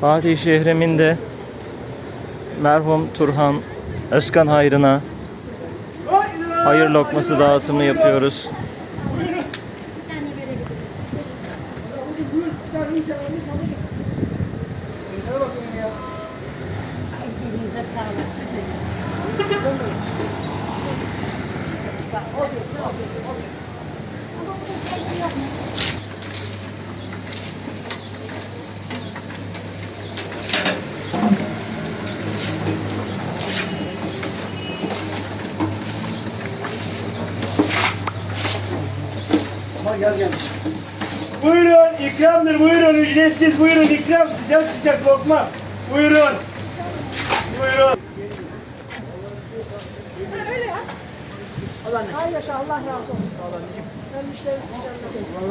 Fatih şehreminde merhum Turhan Özkan hayrına hayır lokması dağıtımı yapıyoruz. Elinize sağlık. Buyurun ikramdır buyurun ücretsiz buyurun ikram sıcak sıcak lokma. Buyurun. Buyurun. Hay yaşa Allah razı olsun. Ölmüşlerin cennet etsin.